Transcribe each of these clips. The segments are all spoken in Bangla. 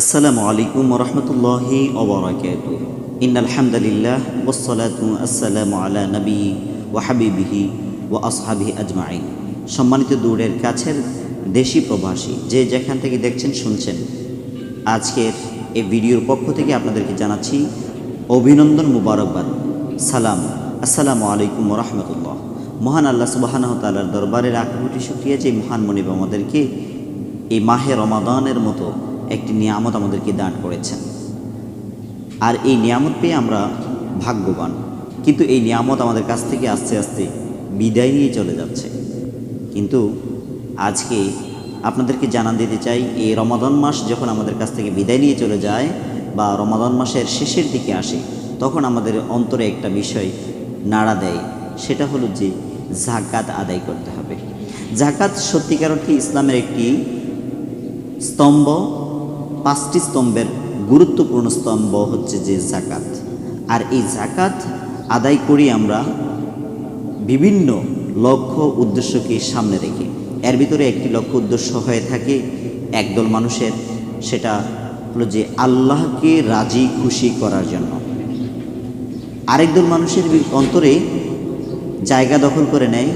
আসসালামু আলাইকুম রহমতুল্লাহি ওবরাকাত ইন্নাল হামদুলিল্লাহ ওয়াসসালাতু আসসালামু আলা নবী ওয়া হাবিবিহি ওয়া আসহাবিহি আজমাইন। সম্মানিত দূরের কাছের দেশি প্রবাসী, যে যেখান থেকে দেখছেন, শুনছেন, আজকের এই ভিডিওর পক্ষ থেকে আপনাদেরকে জানাচ্ছি অভিনন্দন মুবারকবাদ। সালাম। আসসালামু আলাইকুম রহমতুল্লাহ। মহান আল্লাহ সুবাহানহ তালার দরবারের আকুটি শুক্রিয়া, যে মহান মনিব আমাদেরকে এই মাহে রমাদানের মতো একটি নিয়ামত আমাদেরকে দান করেছেন। আর এই নিয়ামত পেয়ে আমরা ভাগ্যবান। কিন্তু এই নিয়ামত আমাদের কাছ থেকে আস্তে আস্তে বিদায় নিয়ে চলে যাচ্ছে। কিন্তু আজকে আপনাদেরকে জানান দিতে চাই, এই রমাদান মাস যখন আমাদের কাছ থেকে বিদায় নিয়ে চলে যায় বা রমাদান মাসের শেষের দিকে আসে, তখন আমাদের অন্তরে একটা বিষয় নাড়া দেয়, সেটা হলো যে জাকাত আদায় করতে হবে। জাকাত সত্যিকার অর্থে ইসলামের একটি স্তম্ভ পাঁচটি স্তম্ভের গুরুত্বপূর্ণ স্তম্ভ হচ্ছে যে জাকাত আর এই জাকাত আদায় করি আমরা বিভিন্ন লক্ষ্য উদ্দেশ্যকে সামনে রেখে। এর ভিতরে একটি লক্ষ্য উদ্দেশ্য হয়ে থাকে একদল মানুষের, সেটা হলো যে আল্লাহকে রাজি খুশি করার জন্য। আরেকদল মানুষের অন্তরে জায়গা দখল করে নেয়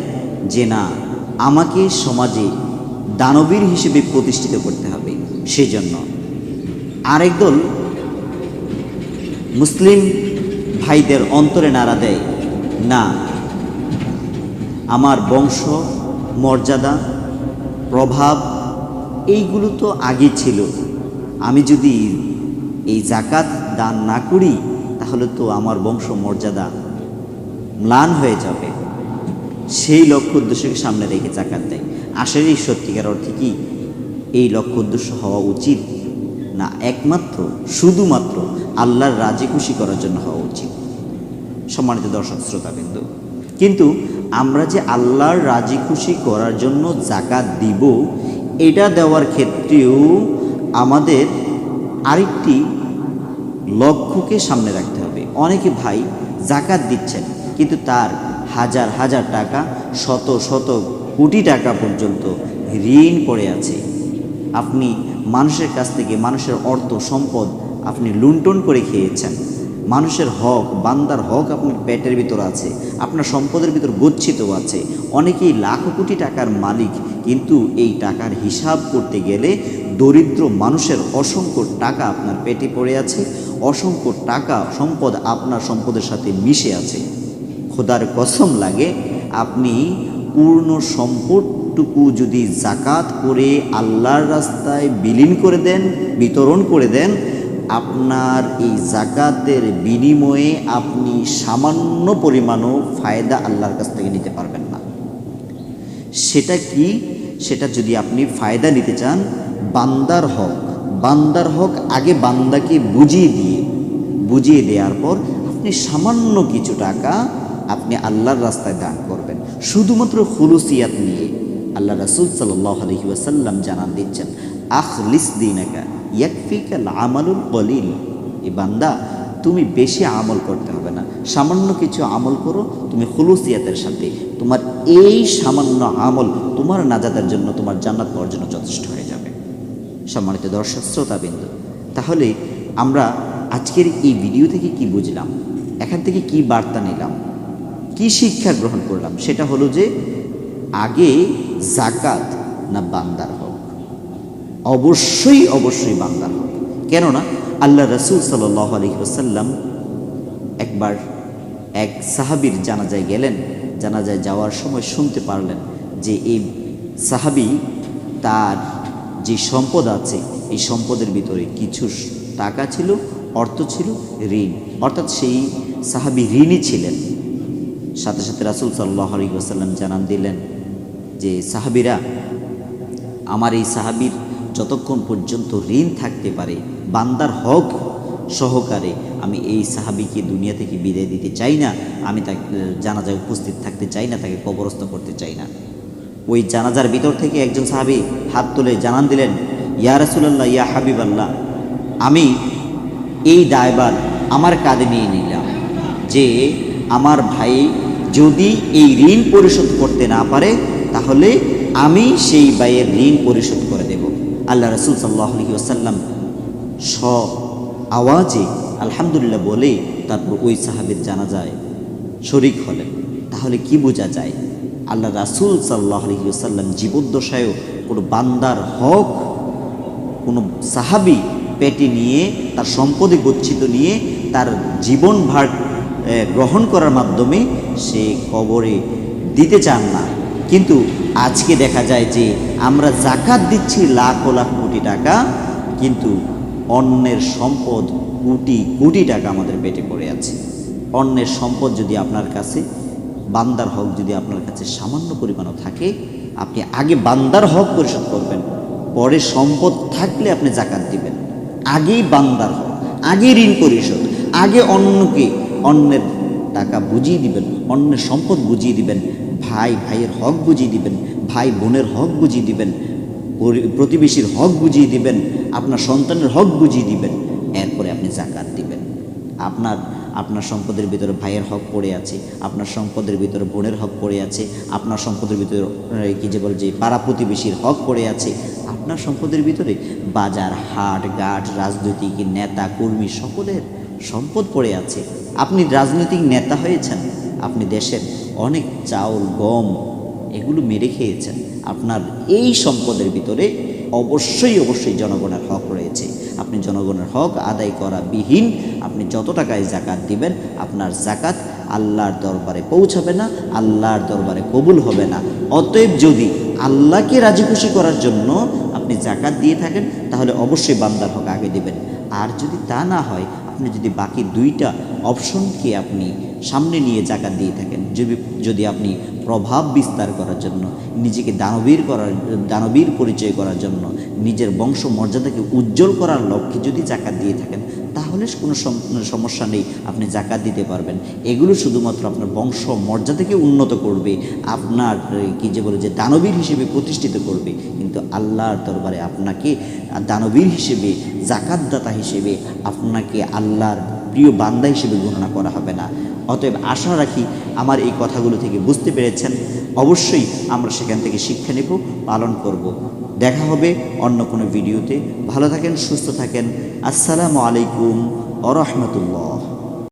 যে না, আমাকে সমাজে দানবীর হিসেবে প্রতিষ্ঠিত করতে হবে। সেজন্য আরেক দল মুসলিম ভাইদের অন্তরে নাড়া দেয়। না, আমার বংশ, মর্যাদা, প্রভাব, এইগুলো তো আগে ছিল। আমি যদি এই জাকাত দান না করি, তাহলে তো আমার বংশ, মর্যাদা ম্লান হয়ে যাবে। সেই লক্ষ্য উদ্দেশ্যকে সামনে রেখে জাকাত দেয়। আসলেই সত্যিকার অর্থে কি? এই লক্ষ্য উদ্দেশ্য হওয়া উচিত? না একমাত্র, শুধুমাত্র আল্লাহর রাজি খুশি করার জন্য হওয়া উচিত। সম্মানিত দর্শক, শ্রোতাবিন্দু, কিন্তু আমরা যে আল্লাহর রাজি খুশি করার জন্য জাকাত দিব, এটা দেওয়ার ক্ষেত্রেও আমাদের আরেকটি লক্ষ্যকে সামনে রাখতে হবে। অনেকে ভাই জাকাত দিচ্ছেন, কিন্তু তার হাজার হাজার টাকা, শত শত কোটি টাকা পর্যন্ত ঋণ পড়ে আছে। আপনি মানুষের কাছ থেকে মানুষের অর্থ, সম্পদ আপনি লুণ্ঠন করে খেয়েছেন। মানুষের হক, বান্দার হক আপনার পেটের ভিতর আছে, আপনার সম্পদের ভিতর গচ্ছিত আছে। অনেকেই লাখ কোটি টাকার মালিক, কিন্তু এই টাকার হিসাব করতে গেলে দরিদ্র মানুষের অসংখ্য টাকা আপনার পেটে পড়ে আছে, অসংখ্য টাকা, সম্পদ আপনার সম্পদের সাথে মিশে আছে। খোদার কসম লাগে, আপনি পূর্ণ সম্পদটুকু যদি জাকাত করে আল্লাহর রাস্তায় বিলীন করে দেন, বিতরণ করে দেন, আপনার এই জাকাতের বিনিময়ে আপনি সামান্য পরিমাণও ফায়দা আল্লাহর কাছ থেকে নিতে পারবেন না। সেটা কি? সেটা যদি আপনি ফায়দা নিতে চান, বান্দার হক। বান্দার হক আগে বান্দাকে বুঝিয়ে দিয়ে, বুঝিয়ে দেওয়ার পর আপনি সামান্য কিছু টাকা আপনি আল্লাহর রাস্তায় দান করবেন। শুধুমাত্র হুলুসিয়াত নিয়ে আল্লাহ রাসুল সাল্লাহ আলহি ওয়াসাল্লাম জানান দিচ্ছেন আখ লিস দিনাকা ইয়াকফিকাল আমালুল কলিল। এ বান্দা, তুমি বেশি আমল করতে হবে না। সামান্য কিছু আমল করো, তুমি হুলুসিয়াতের সাথে। তোমার এই সামান্য আমল তোমার নাজাদের জন্য, তোমার জান্নাত পাওয়ার জন্য যথেষ্ট হয়ে যাবে। সম্মানিত দর্শক, শ্রোতাবিন্দু, তাহলে আমরা আজকের এই ভিডিও থেকে কি বুঝলাম? এখান থেকে কি বার্তা নিলাম? কি শিক্ষা গ্রহণ করলাম? সেটা হলো যে, আগে জাকাত না বান্দার হক? অবশ্যই অবশ্যই বান্দার হক। কেননা আল্লাহ রসুল সাল্লাহ আলী ওসাল্লাম একবার এক সাহাবির জানাজায় গেলেন। জানাজায় যাওয়ার সময় শুনতে পারলেন যে এই সাহাবি তার যে সম্পদ আছে, এই সম্পদের ভিতরে কিছু টাকা ছিল, অর্থ ছিল, ঋণ। অর্থাৎ সেই সাহাবি ঋণই ছিলেন। সাথে সাথে রাসুল সাল্লাহ আলী ওসাল্লাম জানান দিলেন যে সাহাবিরা, আমার এই সাহাবির যতক্ষণ পর্যন্ত ঋণ থাকতে পারে, বান্দার হক সহকারে আমি এই সাহাবিকে দুনিয়া থেকে বিদায় দিতে চাই না, আমি তাকে জানাজায় উপস্থিত থাকতে চাই না, তাকে কবরস্থ করতে চাই না। ওই জানাজার ভিতর থেকে একজন সাহাবি হাত তুলে জানান দিলেন, ইয়া রাসুলাল্লাহ, ইয়া হাবিব আল্লাহ আমি এই দায়বার আমার কাঁধে নিয়ে নিলাম যে আমার ভাই যদি এই ঋণ পরিশোধ করতে না পারে তাহলে আমি সেই ভাইয়ের ঋণ পরিশোধ করে দেব। আল্লাহ রসুল সাল্লাহ আলহি আসাল্লাম স আওয়াজে আলহামদুলিল্লাহ বলে তারপর ওই সাহাবের জানা যায় শরিক হলেন। তাহলে কি বোঝা যায়? আল্লাহ রাসুল সাল্লাহ আলহিউসাল্লাম জীবদ্দশায়ও কোনো বান্দার হক, কোনো সাহাবি পেটে নিয়ে, তার সম্পদে গচ্ছিত নিয়ে, তার জীবন ভার গ্রহণ করার মাধ্যমে সে কবরে দিতে চান না। কিন্তু আজকে দেখা যায় যে আমরা জাকাত দিচ্ছি লাখ লাখ কোটি টাকা, কিন্তু অন্যের সম্পদ কোটি কোটি টাকা আমাদের পেটে পড়ে আছে। অন্যের সম্পদ যদি আপনার কাছে, বান্দার হক যদি আপনার কাছে সামান্য পরিমাণও থাকে, আপনি আগে বান্দার হক পরিশোধ করবেন, পরে সম্পদ থাকলে আপনি জাকাত দিবেন। আগেই বান্দার হক, আগে ঋণ পরিশোধ, আগে অন্যকে অন্যের টাকা বুঝিয়ে দিবেন, অন্যের সম্পদ বুঝিয়ে দিবেন ভাই, ভাইয়ের হক বুঝিয়ে দিবেন, ভাই বোনের হক বুঝিয়ে দিবেন প্রতিবেশীর হক বুঝিয়ে দিবেন, আপনার সন্তানের হক বুঝিয়ে দিবেন, এরপরে আপনি জাকাত দিবেন। আপনার আপনার সম্পদের ভিতরে ভাইয়ের হক পড়ে আছে, আপনার সম্পদের ভিতরে বোনের হক পড়ে আছে, আপনার সম্পদের ভিতরে কি যে বল যে পাড়া প্রতিবেশীর হক পড়ে আছে, আপনার সম্পদের ভিতরে বাজার, হাট ঘাট রাজনৈতিক নেতা, কর্মী সকলের সম্পদ পড়ে আছে। আপনি রাজনৈতিক নেতা হয়েছেন, আপনি দেশের অনেক চাউল, গম এগুলো মেরে খেয়েছেন। আপনার এই সম্পদের ভিতরে অবশ্যই অবশ্যই জনগণের হক রয়েছে। আপনি জনগণের হক আদায় করা বিহীন, আপনি যত টাকায় জাকাত দিবেন, আপনার জাকাত আল্লাহর দরবারে পৌঁছাবে না, আল্লাহর দরবারে কবুল হবে না। অতএব যদি আল্লাহকে রাজি খুশি করার জন্য আপনি জাকাত দিয়ে থাকেন, তাহলে অবশ্যই বান্দার হক আগে দিবেন। আর যদি তা না হয়, আপনি যদি বাকি দুইটা অপশনকে আপনি সামনে নিয়ে জাকাত দিয়ে থাকেন? যদি যদি আপনি প্রভাব বিস্তার করার জন্য, নিজেকে দানবীর করার, দানবীর পরিচয় করার জন্য, নিজের বংশ মর্যাদাকে উজ্জ্বল করার লক্ষ্যে যদি জাকাত দিয়ে থাকেন, তাহলে কোনো সম- সমস্যা নেই, আপনি জাকাত দিতে পারবেন। এগুলো শুধুমাত্র আপনার বংশ মর্যাদাকে উন্নত করবে, আপনার কি যে বলে যে দানবীর হিসেবে প্রতিষ্ঠিত করবে, কিন্তু আল্লাহর দরবারে আপনাকে দানবীর হিসেবে, জাকাতদাতা হিসেবে আপনাকে আল্লাহর প্রিয় বান্দা হিসেবে গণনা করা হবে না। অতএব আশা রাখি আমার এই কথাগুলো থেকে বুঝতে পেরেছেন। অবশ্যই আমরা সেখান থেকে শিক্ষা নেব, পালন করব। দেখা হবে অন্য কোনো ভিডিওতে। ভালো থাকেন, সুস্থ থাকেন। আসসালামু আলাইকুম আ রহমতুল্লাহ